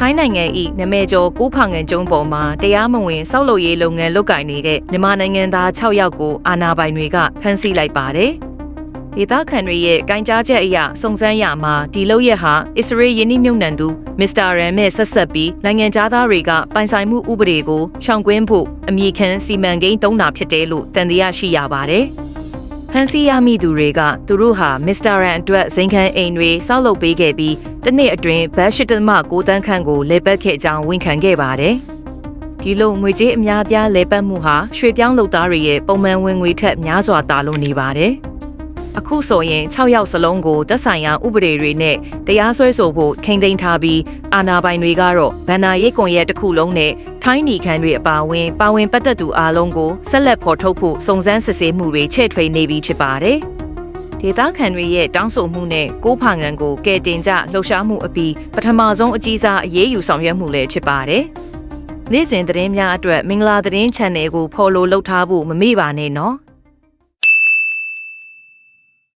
ထိုင်းနိုင်ငံ၏နမဲကျော်ကိုးဖာငန်ကျုံးပေါ်မှာတရားမဝင်စောက်လုပ်ရေးလုပ်ငန်းလုပ်ကိုင်နေတဲ့မြန်မာနိုင်ငံသား6ယောက်ကိုအာဏာပိုင်တွေကဖမ်းဆီးလိုက်ပါတယ်။ဒေသခံတွေရဲ့ကင်ကြားချက်အရစုံစမ်းရမှာဒီလုပ်ရက်ဟာအစ္စရေးယင်းနှမြုပ်နှံသူမစ္စတာရန်နဲ့ဆက်ဆက်ပြီးနိုင်ငံသားတွေကပိုင်ဆိုင်မှုဥပဒေကိုရှောင်ကွင်းဖို့အမိခံစီမံကိန်းသုံးတာဖြစ်တယ်လို့တန်တရားရှိရပါတယ်။ ဖန်စီရမိသူတွေကသူတို့ဟာမစ္စတာရန်အတွက်ဇိမ်ခံအိမ်တွေစောက်လုပ်ပေးခဲ့ပြီးတစ်နှစ်အတွင်းဘတ်ရှစ်တမ9တန်းခန့်ကိုလေပတ်ခဲ့ကြောင်းဝန်ခံခဲ့ပါတယ်။ဒီလိုငွေကြေးအများအပြားလေပတ်မှုဟာရွှေပြောင်းလုပ်သားတွေရဲ့ပုံမှန်ဝင်ငွေထက်များစွာတာလို့နေပါတယ်။ အခုဆိုရင်6ယောက်စလုံးကိုတက်ဆိုင်ရာဥပဒေတွေနဲ့တရားစွဲဆိုဖို့ခိမ့်သိမ်းထားပြီးအာဏာပိုင်တွေကတော့ဗန္နာရိတ်ကွန်ရဲ့တစ်ခုလုံးနဲ့ထိုင်းနီခန်းတွေအပါအဝင်ပါဝင်ပတ်သက်သူအားလုံးကိုဆက်လက်ဖော်ထုတ်ဖို့စုံစမ်းစစ်ဆေးမှုတွေချဲ့ထွေးနေပြီဖြစ်ပါတယ်။ဒေသခံတွေရဲ့တောင်းဆိုမှုနဲ့ကိုးဖာငံကိုကယ်တင်ကြလှုပ်ရှားမှုအပြီးပထမဆုံးအကြီးစားအရေးယူဆောင်ရွက်မှုလည်းဖြစ်ပါတယ်။နေ့စဉ်သတင်းများအတွက်မင်္ဂလာသတင်း channel ကို follow လုပ်ထားဖို့မမေ့ပါနဲ့နော်။